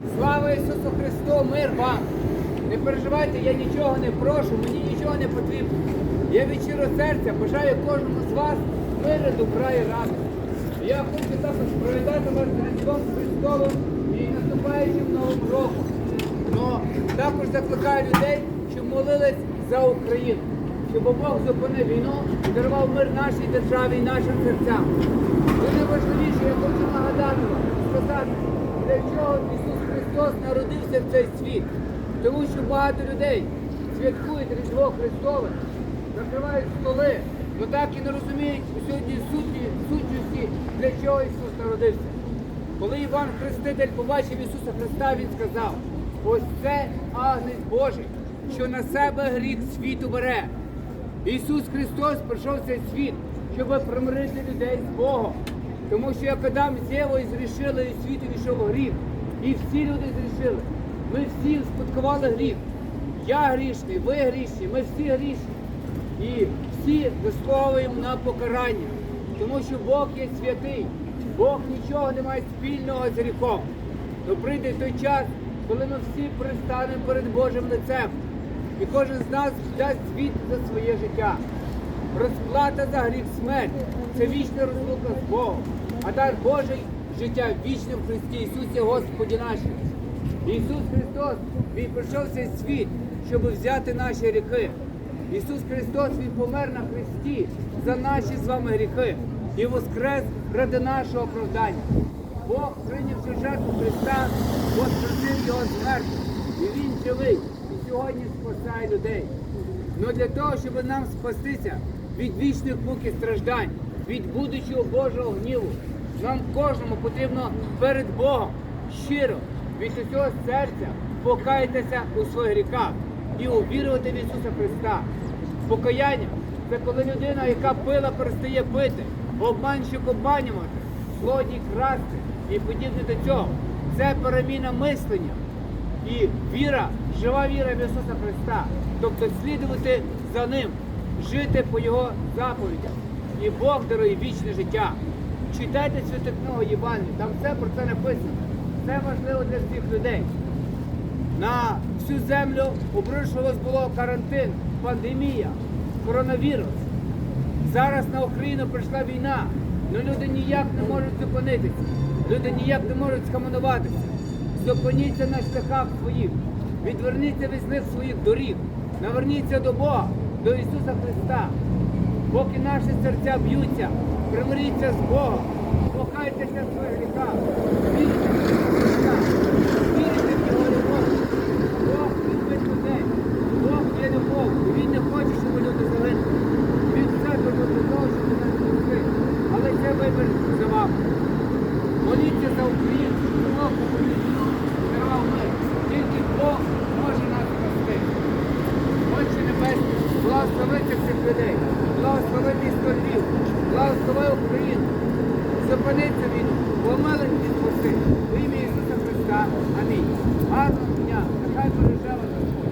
Слава Ісусу Христу, мир вам! Не переживайте, я нічого не прошу, мені нічого не потрібно. Я від щирого серця бажаю кожному з вас миру, добра і радості. Я хочу також привітати вас Різдвом Христовим і наступаючим Новим роком. Но також закликаю людей, щоб молились за Україну, щоб Бог зупинив війну і дарував мир нашій державі і нашим серцям. Це найважливіше, я хочу нагадати вам, сказати, для чого Ісус Христос народився в цей світ. Тому що багато людей святкують Різдво Христове, накривають столи, але так і не розуміють сьогодні суті, сутності, для чого Ісус народився. Коли Іван Хреститель побачив Ісуса Христа, Він сказав, ось це Агнець Божий, що на себе гріх світу бере. Ісус Христос прийшов в цей світ, щоб примирити людей з Богом. Тому що як Адам з Євою зрішили і світу війшов гріх. І всі люди зрішили. Ми всі спадкували гріх. Я грішний, ви грішні, ми всі грішні. І всі заслуговуємо на покарання. Тому що Бог є святий. Бог нічого не має спільного з гріхом. То прийде той час, коли ми всі пристанемо перед Божим лицем. І кожен з нас дасть звіт за своє життя. Розплата за гріх смерть це вічна розлука з Богом. А дар Божий життя вічне в Христі Ісусі Господі нашому. Ісус Христос, Він прийшов цей світ, щоб взяти наші гріхи. Ісус Христос, Він помер на Христі за наші з вами гріхи і воскрес ради нашого оправдання. Бог, прийнявши жертву Христа, воскресив його смертю. І Він живий і сьогодні спасає людей. Но для того, щоб нам спастися від вічних мук страждань, від будучого Божого гніву, нам кожному потрібно перед Богом щиро від усього серця покаятися у своїх гріхах і увірувати в Ісуса Христа. Покаяння це коли людина, яка пила, перестає пити, обманщик обманювати, злодій красти і подібне до цього. Це переміна мислення. І віра, жива віра в Ісуса Христа, тобто слідувати за Ним, жити по Його заповідях. І Бог дарує вічне життя. Читайте святу книгу Євангелія, там все про це написано. Це важливо для всіх людей. На всю землю обрушувалось було карантин, пандемія, коронавірус. Зараз на Україну прийшла війна, але люди ніяк не можуть зупинитися. Люди ніяк не можуть скамануватися. Зупиніться на шляхах своїх, відверніться від злих своїх доріг, наверніться до Бога, до Ісуса Христа. Поки наші серця б'ються, примиріться з Богом, покайтеся в своїх гріхах, вірте в в Його любов. Бог любить людей, Бог є любов, Він не хоче, щоб люди загинули. Він все зробив для того, щоб нас спасти. Але це вибір за вами. Моліться за Україну, Бог. Тільки Бог може нас Україну. Зупиниться цю війну, помили і спаси. В ім'я Ісуса Христа. Амінь. Гарного дня. Нехай береже вас Господь.